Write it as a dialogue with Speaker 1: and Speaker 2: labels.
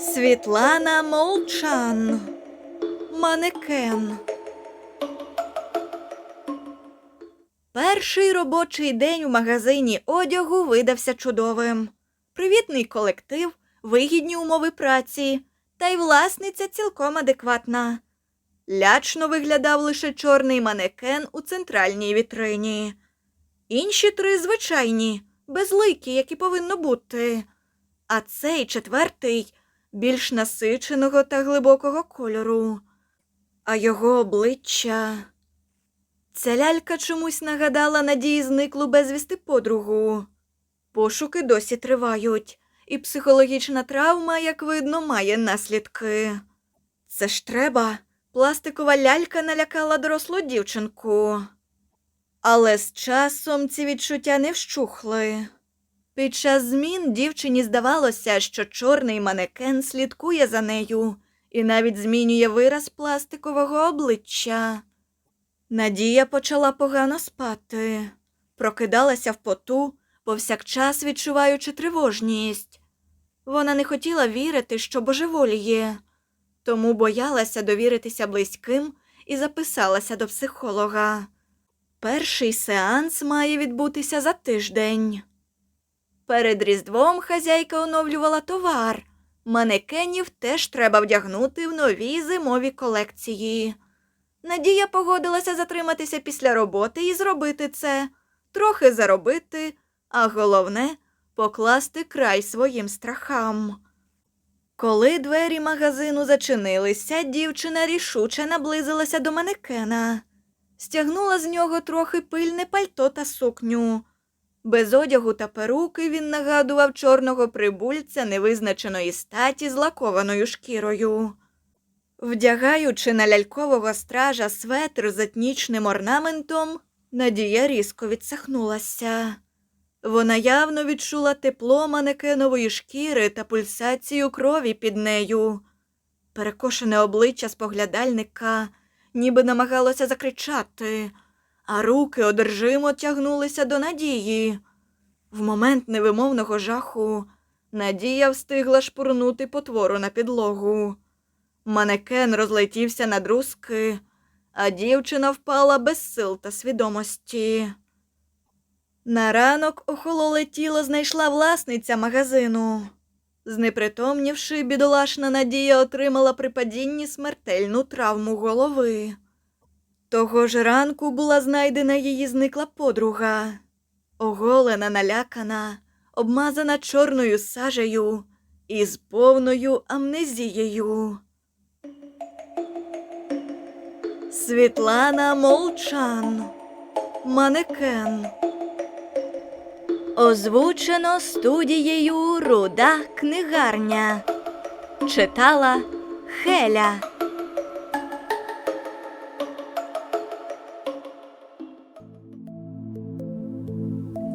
Speaker 1: Світлана Молчан. Манекен. Перший робочий день у магазині одягу видався чудовим. Привітний колектив, вигідні умови праці, та й власниця цілком адекватна. Лячно виглядав лише чорний манекен у центральній вітрині. Інші три звичайні, безликі, як і повинно бути. А цей четвертий більш насиченого та глибокого кольору. А його обличчя. Ця лялька чомусь нагадала Надії зниклу безвісти подругу. Пошуки досі тривають, і психологічна травма, як видно, має наслідки. Це ж треба. Пластикова лялька налякала дорослу дівчинку. Але з часом ці відчуття не вщухли. Під час змін дівчині здавалося, що чорний манекен слідкує за нею і навіть змінює вираз пластикового обличчя. Надія почала погано спати, прокидалася в поту, повсякчас відчуваючи тривожність. Вона не хотіла вірити, що божеволіє, тому боялася довіритися близьким і записалася до психолога. Перший сеанс має відбутися за тиждень. Перед Різдвом хазяйка оновлювала товар. Манекенів теж треба вдягнути в нові зимові колекції. Надія погодилася затриматися після роботи і зробити це, трохи заробити, а головне покласти край своїм страхам. Коли двері магазину зачинилися, дівчина рішуче наблизилася до манекена, стягнула з нього трохи пильне пальто та сукню. Без одягу та перуки він нагадував чорного прибульця невизначеної статі з лакованою шкірою. Вдягаючи на лялькового стража светр з етнічним орнаментом, Надія різко відсахнулася. Вона явно відчула тепло манекенової шкіри та пульсацію крові під нею. Перекошене обличчя споглядальника ніби намагалося закричати, а руки одержимо тягнулися до надії. В момент невимовного жаху Надія встигла шпурнути потвору на підлогу. Манекен розлетівся на друзки, а дівчина впала без сил та свідомості. На ранок охололе тіло знайшла власниця магазину. Знепритомнівши, бідолашна Надія отримала при падінні смертельну травму голови. Того ж ранку була знайдена її зникла подруга, оголена, налякана, обмазана чорною сажею і з повною амнезією. Світлана Молчан. Манекен. Озвучено студією Руда книгарня. Читала Хеля.